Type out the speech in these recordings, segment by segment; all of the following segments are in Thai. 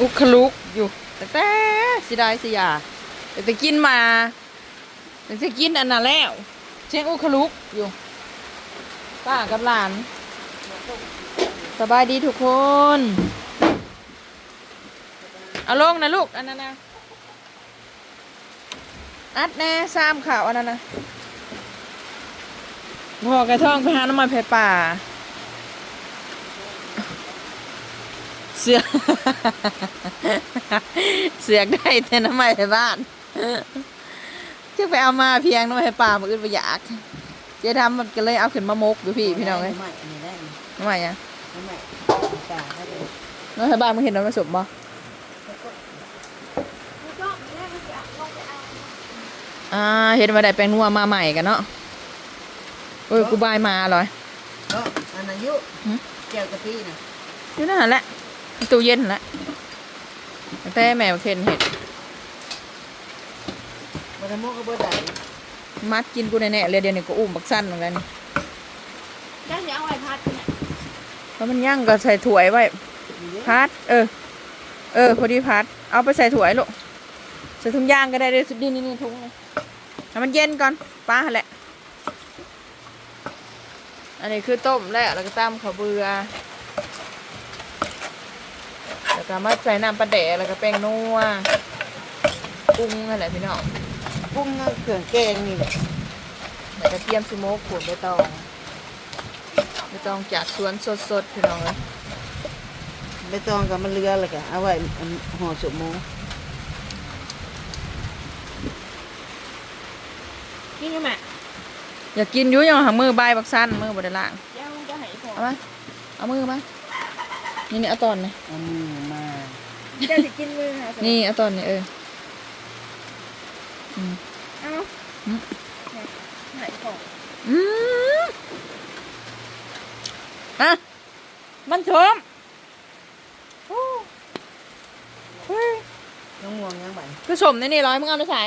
อุคลุกอยู่ แต่แต่สิได้สิยาแต่ไปกินมาแต่จะกินอันนั้นแล้ว เชียงอุคลุกอยู่ป้ากับหลาน สบายดีทุกคน เอาลงนะลูก อันนั้นนะอัดแน่ซ้ำข่าวอันนั้นนะพอกระท่องไปหาน้ำมันไผ่ป่า เสือกเสือกได้แต่น้ำมันไผ่บ้านจะไปเอามาเพียงน้ำมันไผ่ป่ามาอื่นไปอยากเจ๊ทำมันก็เลยเอาขึ้นมามกดูพี่พี่น้องเลยไม่อันนี้ได้นี่น้ำมันยังไม่ตาได้เลยน้ำไผ่บ้านมึงเห็นน้ำมันสมบ่อ่าเห็นว่าได้แปลงนัวมาใหม่กันเนาะโอ้ยกูบายมาเลยก็อันอายุหืมเกี่ยวกับพี่นะอยู่นั่นแหละ ตู้เย็นนั่นแหละแต่แมวเคนเห็ดมันจะมุกกับเบอร์ใดมัดกินกูแน่ๆเลยเดี๋ยวนี้ก็อุ้มบักสั้นเหมือนกันจ้าจะเอาไว้พัดเนี่ยเพราะมันย่างก็ใส่ถ้วยไว้พัด เออ เออ พอดีพัด เอาไปใส่ถ้วยลูกใส่ถุงยางก็ได้เลยนี่นี่นี่ถุงเลยให้มันเย็นก่อนป้าหั่นแหละ อันนี้คือต้มแล้วแล้วก็ตำข้าวเบือ แล้วก็มาใส่น้ำปลาแดกแล้วก็แป้งนัวปรุงนั่นแหละพี่น้องปรุงเอาเครื่องแกงนี่แหละแล้วก็เตรียมสโมกขวดใบตองใบตองจากสวนสดๆพี่น้องเลยใบตองกับมันเรือเลยกันเอาไว้อันห่อสมหมูกินยังไงอยากกินอยุ่ยังหามือใบายบักสั้นมือบไดล่างเดี๋ยวจะให้พอเอามาเอามือมา นี่นี่เอาตอนนี่เอามือมาเดี๋ยวจะกินมือค่ะนี่เอาตอนนี่เอออืมเอาอืมให้พออืมอะมันชมโอ้เฮ้ยน้องม่วงยังไงคือสมนี่นี่ร้อยมึงเอาไปใส่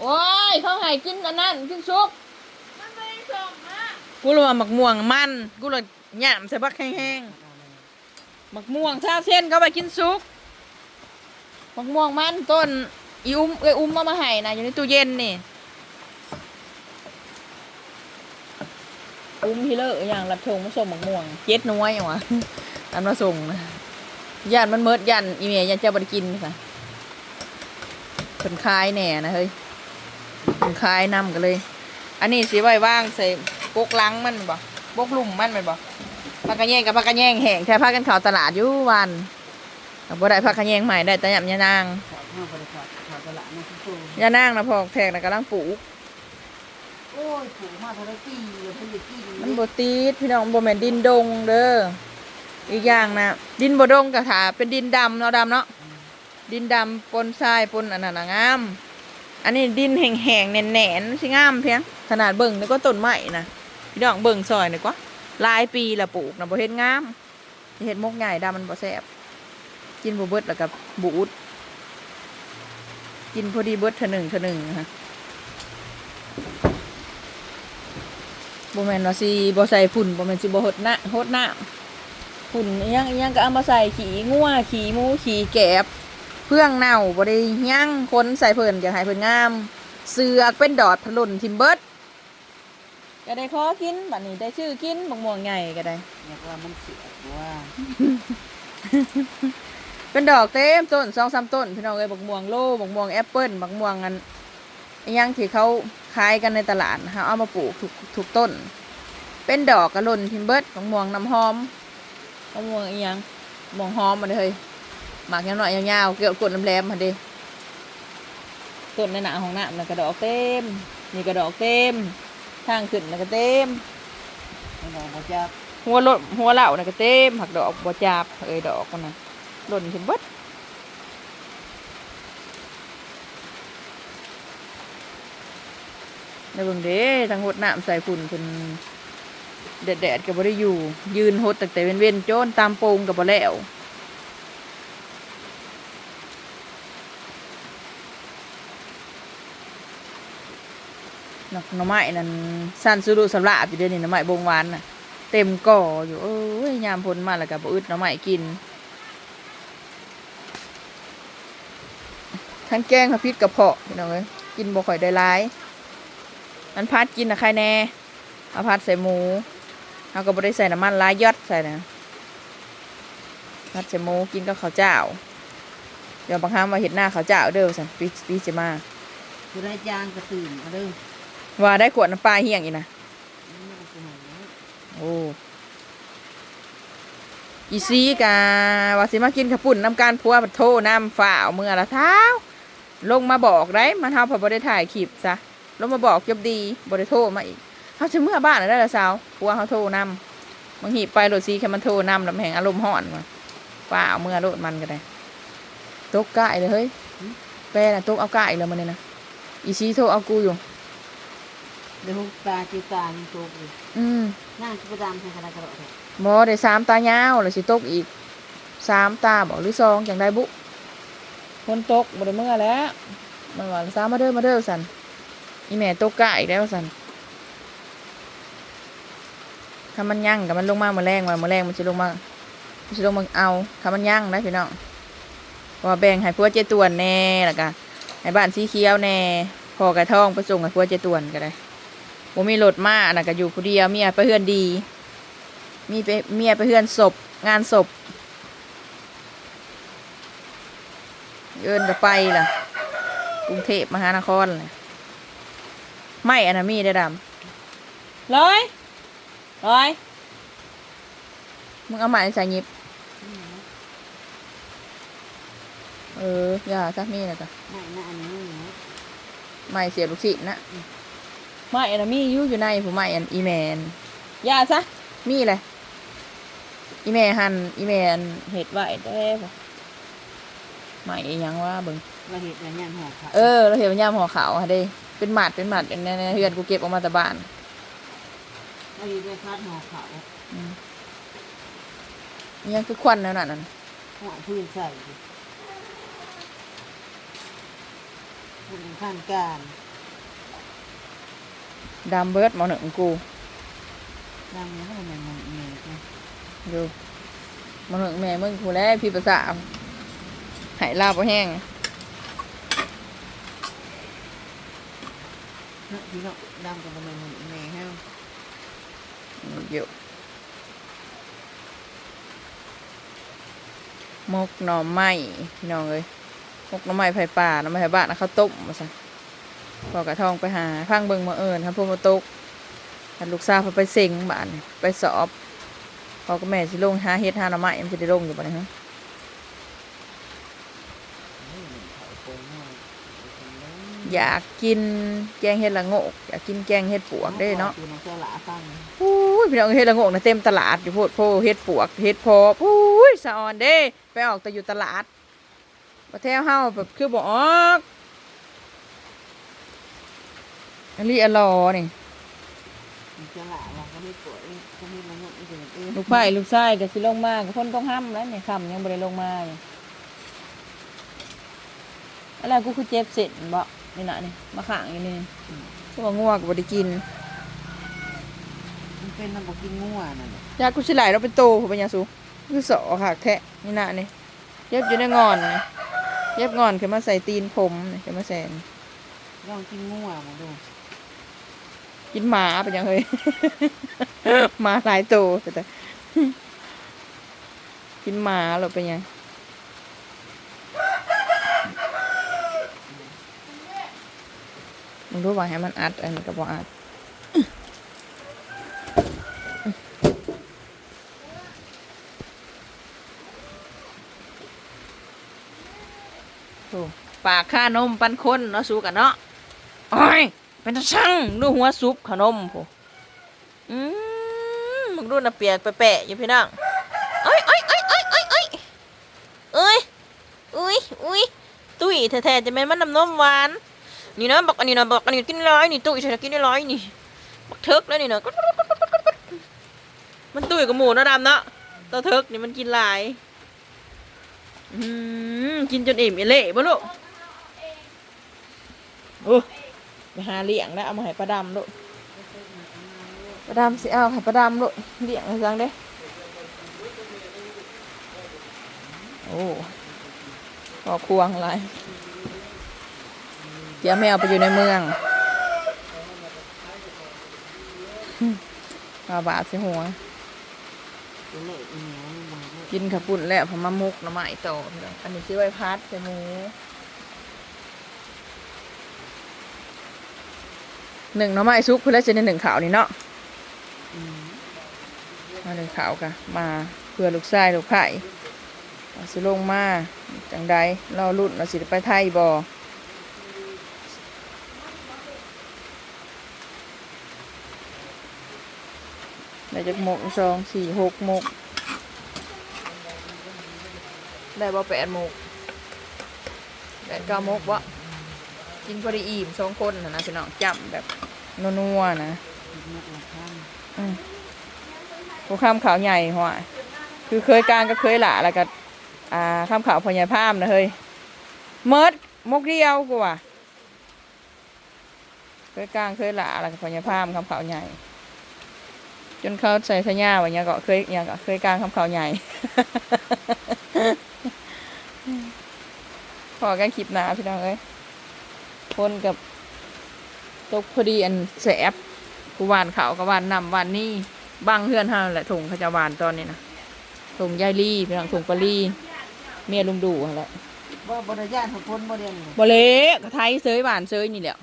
โอ้ยเขาให้กินอันนั้นกินซุปมันไม่ได้ส่งนะกูเลยว่าหมักม่วงมัน กูเลยหยามใส่บักแห้งๆห มักม่วงชาเส้นเขาไปกินซุปหมักม่วงมันต้นอีอุ้มเอ้ยอุ้มมามาให้นะอยู่ในตู้เย็นนี่อุ้มพี่เลออย่างรับชงมาส่งหมักม่วงเจ็ดน้อยอย่างวะอันมาส่งนะย่านมันเมิดย่านอีเมียย่านเจ้าบริกินค่ะคนคายแหน่นะเฮ้ยคนคายนำกันเลย อันนี้สีไว้ว่างใส่ปกลังมันแม่บ่ปกลุ่มมันแมันบ่ พักกระแยงกับพักกระแยงแห้งแค่พักกันเข่าวตลาดอยู่วันเอาบ่ได้พักกระแยงใหม่ได้แต่ยำยานางขอดห้าบริขอดขอดตลาดนะทุกคนยานางนะพอกแพกนะกำลังปลูกโอ้ยผูกมาเท่าไรกี่เลยเพิ่นจะกี่มันบ่ติดพี่น้องบ่แม่นดินดงเด้ออีกอย่างนะดินบ่ดงก็ถ้าเป็นดินดำเนาะดำเนาะดินดำปนทรายปนอันนั้นน่ะงาม อันนี้ดินแห้งๆแน่นๆสิงามเพียงขนาดเบิ่งนี่ก็ต้นไม้นะพี่น้องเบิ่งซอยนี่กว่า หลายปีละปลูกนะบ่เฮ็ดงามเฮ็ดมกใหญ่ดำมันบ่แซ่บกินบ่เบิดแล้วก็บูดกินพอดีเบิดเท่าหนึ่งเท่าหนึ่งฮะบ่แม่นว่าสิบ่ใส่ฝุ่นบ่แม่นสิบ่หดหน้าหดน้ำฝุ่นยังยังก็เอามาใส่ขี้งัวขี้หมูขี้แกบเพื่องเน่าบ่ได้ย่างคนใส่เพิ่นอยากให้เพิ่นงาม เสือกเป็นดอดพลุนทิมเบิด ก็ได้ขอกินบัดนี้ได้ชื่อกินบักม่วงใหญ่ก็ได้ อยากว่ามันเสียว่าเป็นดอกเต็มต้นสองสามต้นพี่น้องเอ้ยบักม่วงโลบักม่วงแอปเปิ้ลบักม่วงอันอิหยังที่เขาขายกันในตลาดนะคะเอามาปลูกถูกถูกต้น เป็นดอกกระหล่นทิมเบิดบักม่วงน้ำหอมบักม่วงอิหยังบักม่วงหอมมาเลยหมากยังหน่อยยาวๆเกี่ยวกดน้ำแหลมมาดิต้นในหนาของน้ำน่ะกระดอกเต็มนี่กระดอกเต็ม ทางขึ้นน่ะก็เต็มไม่ลองบ่จับหัวรถหัวเหล่าน่ะก็เต็มผักดอกบัวจาบเอ้ยดอกมันน่ะหล่นถึงเบิดในเบิ่งเด้ทั้งหดน้ำใส่ฝุ่นเพิ่นแดดๆก็บ่ได้อยู่ ยืนหดตั้งแต่เว้นๆโจนตามโปงก็บ่แล้ว หน่อหน่อไม้นั่นสั้นสุรุสำราบอยู่เด้อนี่หน่อไม้บงหวานน่ะเต็มก่ออยู่เอ้ยยามพ้นมาแล้วก็บ่อึดหน่อไม้กิน ทั้งแกงกับพิษกระเพาะพี่น้องเอ้ยกินบ่ค่อยได้หลายอันพัดกินนะใครแน่เอาพัดใส่หมูเอาก็บ่ได้ใส่น้ำมันลายยอดใส่นะพัดใส่หมูกินกับข้าวเจ้า เดี๋ยวบางครั้งมาเห็ดหน้าข้าวเจ้าเด้อสันปีปีจะมาผู้ได้จางก็ตื่นมาเด้อ ว่าได้ขวดน้ำปลาเฮียงอีกนะนี่มันสิหายแล้วโอ้อีซีกาว่าสิมากินข้าวปุ่นน้ำการพัวบัดโทน้ำฝ่าวเมื่อละเท้า ลงมาบอกได้มันเฮาพอบ่ได้ถ่ายคลิปซะลงมาบอกจบดีบ่ได้โทมาอีกเฮาสิเมื่อบ้านน่ะได้ละสาวพัวเฮาโทรนำบางทีไปรถซีแค่มันโทรนำล้วมันแห่งอารมณ์ร้อนมาฝ่าวเมื่อรถมันก็ได้ตกกะเลยเฮ้ยแปรน่ะตกเอากะอีกแล้วมันนี่นะอีซีโทเอากูอยู่ เดี๋ยวตาจิตานี่โตกเลยอืมนั่งชิบดามใส่กระดาษกระดาษบอได้สามตายาวแล้วสิตกอีกสามตาบอกหรือสองจังได้บุคนตกบ่ได้เมื่อแล้วมันว่าสามมาเด้อมาเด้อสันอีแม่ตกกะอีกแล้วสันถ้ามันยั่งกับมันลงมาเมื่อแรงมาเมื่อแรงมันจะลงมามันจะลงมาเอาถ้ามันยั่งนะพี่น้องเพราะว่าแบ่งให้พวกเจตวนแน่แล้วก็ให้บ้านสีเขียวแน่พอกระท่องไปส่งให้พวกเจตวนก็ได้ ผมมีรถมาน่ะก็อยู่ผู้เดียวเมียไปเฮือนดี มีไปเมียไปเฮือนศพ งานศพเอินจะไปล่ะกรุงเทพมหานครเลยไม่อันนะมีได้อดำร้อยร้อยมึงเอาไม้ใส่หยิบ เออ อย่าซักมีนะจ๊ะไม่น่าอันนี้นะไม้เสียบลูกศิษย์นะ ไม้อันนะมีอยู่อยู่ในผู้ไม้อันอีแมนอย่าซะมีเลยอีแมหันอีแมนเห็ดไว้ได้ปะไม้อีหยังว่าเบิ่งเราเห็นอย่างนี้ห่อขาเออเราเห็นมันย่ามห่อขาวค่ะเด้เป็นหมัดเป็นหมัดในในเฮือนกูเก็บออกมาแต่บ้านเราอยู่ในคาดห่อขาวอืมอิหยังคือควันนั่นน่ะนั่นห่อพื้นใส่พื้นข้างการ ดำเบิร์ดหมอหนึ่งกูนำแล้วก็มันมันเมย์นะดูหมอหนึ่งแม่มึงกูแล้วพี่ประสาทหายลาบบ่แห้งพี่น้องดำกับมันมันเมย์ให้เยอะมกหน่อไม้พี่น้องเลยมกหน่อไม้ไผ่ป่าหน่อไม้ไผ่บ้านนะเขาวต้มมาซะ พอกระทองไปหาพังเบิงมาเอิญครับพวกมาตกลูกสาวเพิ่นไปเซ็งบ้านไปสอบพอก็แม่สิลงหาเฮ็ดหาหน่อไม้มันจะได้ลงอยู่บ่เนี่ยฮะอยากกินแกงเห็ดละโงกอยากกินแกงเห็ดปวกได้เนาะอยู่ในเจ้าหลาฟังอู้ยพี่น้องเฮ็ดละโงกนะเต็มตลาดอยู่โพดโพเฮ็ดปวกเฮ็ดพออู้ยสะออนเด้ ไปออกแต่อยู่ตลาดประเทศเฮาแบบคือบ่ออก อันนี้อลอนี่เจ้าหลาเราก็ไม่ปวดก็ไม่ละงดไม่ถึงเออลูกไผ่ลูกชายก็สิลงมาก็คนต้องห้ามแล้วเนี่ยค่ำยังบ่ได้ลงมาอยู่อะไรกูคือเจ็บเสร็จบ่นี่น่ะนี่มาข้างอยู่นี่ก็ว่างัวก็บ่ได้กินมันเป็นน้ำบอกกินงัวนั่นแหละยากูสิไหลเราเป็นโตผมเป็นยาสูคือสอค่ะแทะนี่น่ะนี่เย็บอยู่ในงอนนี่เย็บงอนขึ้นมาใส่ตีนผมนี่ขึ้นมาแสนลองกินงัวมาดู กินหมาเป็นยังเฮ้ยหมาหลายโตแต่แต่กินหมาหรอเป็นยังมึงรู้ว่าให้มันอัดอันนี้ก็บอกอัดโอ้ปากค่านมปันคนเนาะสู้กันเนาะโอ้ย เป็นตาช่างดูหัวซุปขนมโหอืมมึงดูน่ะเปียกแปะๆอยู่พี่น้องเอ้ยเอ้ยเอ้ยเอ้ยเอ้ยเอ้ยเอ้ยอุ้ยอุ้ยตุ้ยแท้ๆจะแม่นมันน้ำนมหวานนี่นะบอกอันนี้นะบอกอันนี้กินร้อยนี่ตุ้ยฉันกินได้ร้อยนี่บอกเทิกแล้วนี่นะมันตุ้ยกับหมูนาะดำเนาะตัวเทิกนี่มันกินหลายอืมกินจนอิ่มอีเละบ่ลูกโอ้ ไปหาเลี้ยงแล้วเอามาให้ปลาดำลูกปลาดำสิเอาให้ปลาดำลูกเลี้ยงจังเด้โอ้พอควงอะไรเดี๋ยวแมวไปอยู่ในเมืองมาบาดส่หัว กินขับปุ่นแล้วผมมามุกน้ำไม้ต่ออันนี้ซื้อไวพัดใส่หมู หนึ่งหน้ำไม้ซุกเพื่อจะในหนึ่งขาวนี่เนาะอืมมาหนึ่งขาวกะมาเพื่อลูกชายลูกไผ่เอาสิลงมาจังใดเรารุ่นเราสิได้ไปไทยบอได้จากหมกสองสี่หกหมกได้บ่แปดหมกแปดเก้าหมกวะ กินพอดีอิ่มสองคนนะนะพี่น้องจำแบบนัวๆนะอีกนิดละครั้งอืมผู้ข้ามขาวใหญ่หัวคือเคยกลางก็เคยหละแล้วก็อ่าข้ามขาวพญาพามนะเฮ้ยเมิดมกเดียวกูว่ะเคยกลางเคยหละแล้วก็พญาพามข้ามขาวใหญ่ จนเขาใส่สัญญาว่าอย่างก็เคยอย่างก็เคยกลางข้ามขาวใหญ่พอกันคลิปหนาพี่น้องเอ้ย คนกับตกพอดีอันแสบกูหวานเขาวกับหวานนำหวานนี่บางเพื่อนเฮาแหละถุงเขาจะหวานตอนนี้นะถุงยายลี่พี่น้องถุงปลาลี่เมียลุงดูหั่นแหละบ่บริญาตของคนบ่เรียนเลยบ่เละก็ไทยเซยหวานเซยนี่แหละ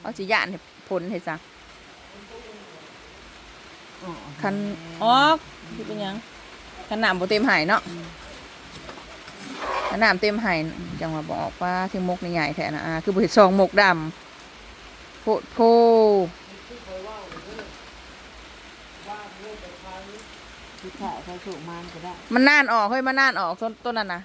เอาสิย่านให้ผลให้ซะอ๋อคันออกที่เป็นหยังคันน้ำบ่เต็มไหายเนาะคั นน้ำเต็มไหายจังว่าบอกว่าที่มกนี่ใหญ่แท้นะอาคือบ่เห็นซองมกดำโพดโพที่ถ่ายใครสูงมันก็ได้มันน่านออกเฮ้ยมันน่านออกต้นต้นนั้นนะ